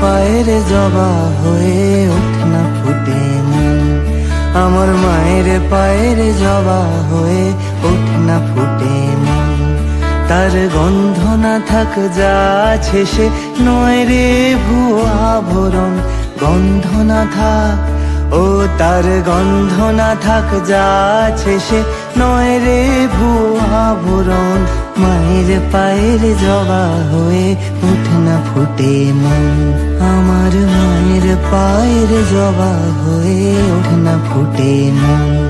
পায়ের জবা হয়ে ওঠে না ফুটে আমার মায়ের পায়ের জবা হয়ে ওঠে না ফুটে তার গন্ধ না থাক যা আছে সে নয় রে ভুয়া আভরণ গন্ধ না থাক, ও তার গন্ধ না থাক যা আছে সে নয় রে ভুয়া আভরণ মায়ের পায়ের জবা হয়ে উঠে না ফুটে মন। আমার মায়ের পায়ের জবা হয়ে উঠে না ফুটে মন।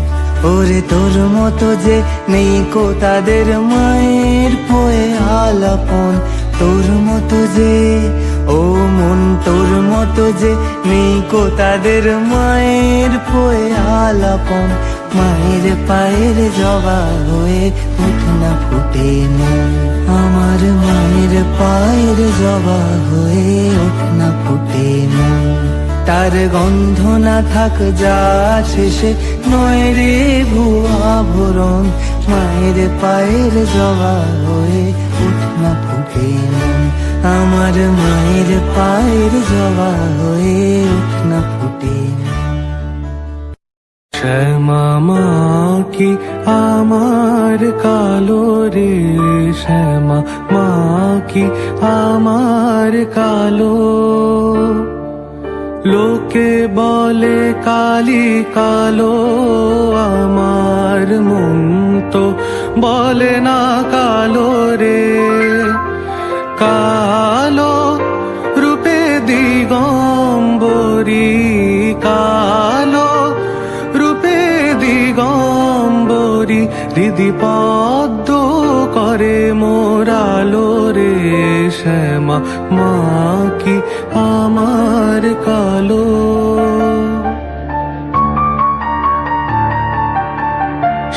ওরে তোর মতো যে নেই কো তাদের মায়ের পোয়ে আলাপন। তোর মতো যে, ও মন তোর মতো যে নেই কো তাদের মায়ের পোয়ে আলাপন। মায়ের পায়ের জবা হয়ে না ফুটে মন আমার মায়ের পায়ের জবা হয়ে না ফুটে মন তার গন্ধ না থাক, যা শেষে নয় রে ভুয়া ভরণ মায়ের পায়ের জবা হয়ে উঠ না ফুটে আমার মায়ের পায়ের জবা হয়ে উঠ না ফুটে শ্যামা কি আমার কালো রে? শ্যামা মা কি আমার কালো? লোকে বলে, কালি কালো আমার মন তো বলে না কালো রে। কালো রূপে দিগম্বরী, কালো রূপে দিগম্বরী, হৃদি পদ্ম করে মোরালো রে, শ্যামা মা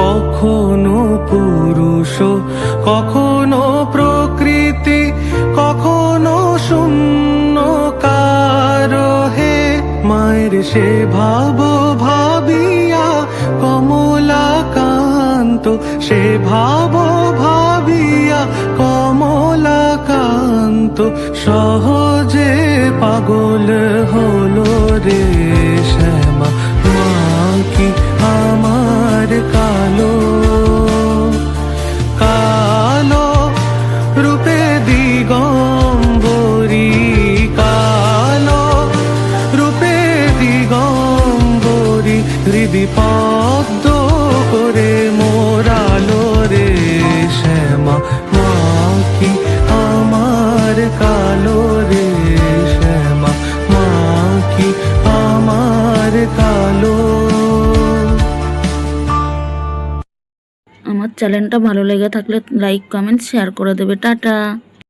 কখনো পুরুষ, কখনো প্রকৃতি, কখনো শূন্য কারও হে মায়ের সে ভাব ভাবিয়া কমলাকান্ত, সে ভাব ভাবিয়া কমলাকান্ত, সহজে পাগল হলো। চ্যানেলটা ভালো লেগে থাকলে লাইক কমেন্ট শেয়ার করে দেবে। টাটা!